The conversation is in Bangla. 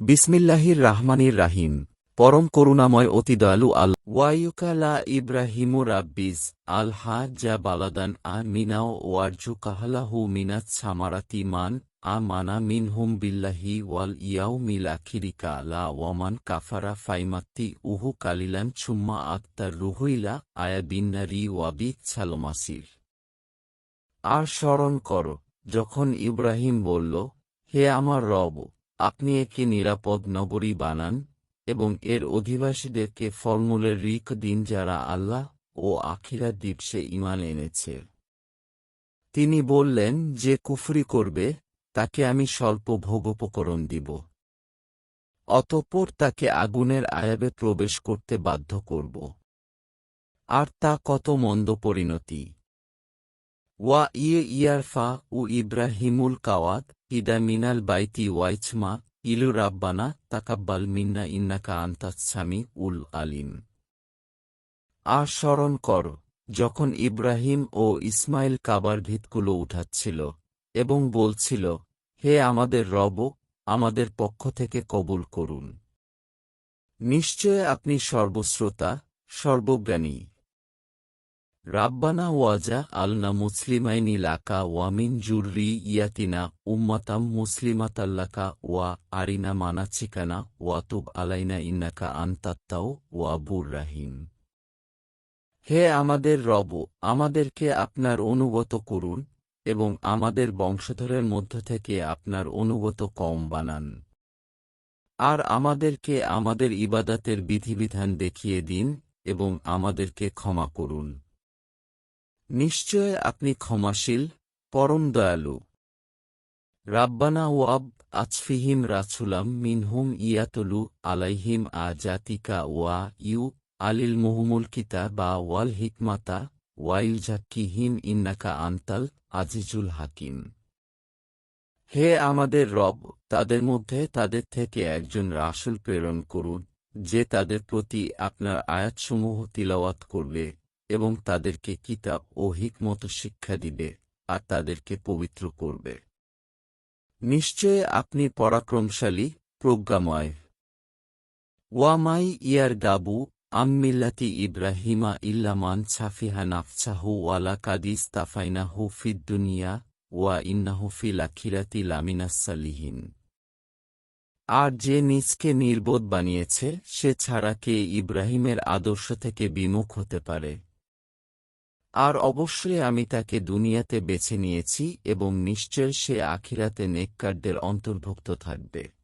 বিসমিল্লাহির রাহমানির রাহিম। পরম করুণাময় অতি দয়ালু আল ওয়ায়ুকালা ইব্রাহিমু রাব্বিজ আল যা বালাদান আ মিনাও ওয়ারজু কাহালাহু মিনাত সামারাতি মান আ মানা মিনহুম বিল্লাহি ওয়াল ইয়াও মিল আখিরিকা লা ওয়ামান কাফারা ফাইমাত্তি উহু কালিলান ছুম্মা আত্মার রুহুইলা আয়া বিন্নারি ওয়াবি ছালমাসির আর স্মরণ কর, যখন ইব্রাহিম বলল, হে আমার রব আপনি একে নিরাপদ নগরী বানান এবং এর অধিবাসীদেরকে ফলমূলের রিক দিন যারা আল্লাহ ও আখিরা দিবসে ইমান এনেছে। তিনি বললেন, যে কুফরি করবে, তাকে আমি স্বল্প ভোগোপকরণ দিব। অতঃপর তাকে আগুনের আয়াবে প্রবেশ করতে বাধ্য করব। আর তা কত মন্দ পরিণতি। ওয়া ইয়ে ইয়ারফা উ ইব্রাহিমুল কাওয়াত ইদা মিনাল বাইতি ওয়াইছমা ইলু রাব্বানা তাকাব্বাল মিন্না ইন্নাকা আন্তাচ্ছামি উল আলিম আর স্মরণ কর যখন ইব্রাহিম ও ইসমাইল কাবার ভিতগুলো উঠাচ্ছিল এবং বলছিল, হে আমাদের রব, আমাদের পক্ষ থেকে কবুল করুন। নিশ্চয় আপনি সর্বশ্রোতা, সর্বজ্ঞানী। রাব্বানা ওয়াজা আলনা মুসলিমাইনি লাকা ওয়ামিন জুররি ইয়াতিনা উম্মাতাম মুসলিমাতাল্লাকা ওয়া আরিনা মানাচিকানা ওয়াতুব আলাইনা ইন্নাকা আন্তাত্তাও ওয়াবুর রাহিম হে আমাদের রব, আমাদেরকে আপনার অনুগত করুন এবং আমাদের বংশধরের মধ্য থেকে আপনার অনুগত কম বানান। আর আমাদেরকে আমাদের ইবাদাতের বিধিবিধান দেখিয়ে দিন এবং আমাদেরকে ক্ষমা করুন। নিশ্চয় আপনি ক্ষমাশীল পরম দয়ালু রাব্বানা ওয়াব আছফিহিম রাছুলাম মিনহুম ইয়াতলু আলাইহিম আ জাতিকা ওয়া ইউ আলিল মুহমুল কিতা বা ওয়াল হিকমাতা ওয়াইল জাক্কিহিম ইন্নাকা আন্তাল আজিজুল হাকিম। হে আমাদের রব, তাদের মধ্যে তাদের থেকে একজন রাসুল প্রেরণ করুন, যে তাদের প্রতি আপনার আয়াতসমূহ তিলাওয়াত করবে। এবং তাদেরকে কিতাব ও হিকমত শিক্ষা দিবে আর তাদেরকে পবিত্র করবে। নিশ্চয় আপনি পরাক্রমশালী, প্রজ্ঞাময়। ওয়ামাই ইয়ার গাবু আম্মিল্লাতি ইব্রাহিমা ইল্লামান ছাফিহা নাফসাহু ওয়ালা কাদিস তাফাইনাহু ফিদ্দুনিয়া ওয়া ইন্নাহু ফিল আখিরাতি লামিনাসালিহীন আর যে নিজকে নির্বোধ বানিয়েছে, সে ছাড়া কে ইব্রাহিমের আদর্শ থেকে বিমুখ হতে পারে? আর অবশ্যই আমি তাকে দুনিয়াতে বেছে নিয়েছি এবং নিশ্চয় সে আখিরাতে নেককারদের অন্তর্ভুক্ত থাকবে।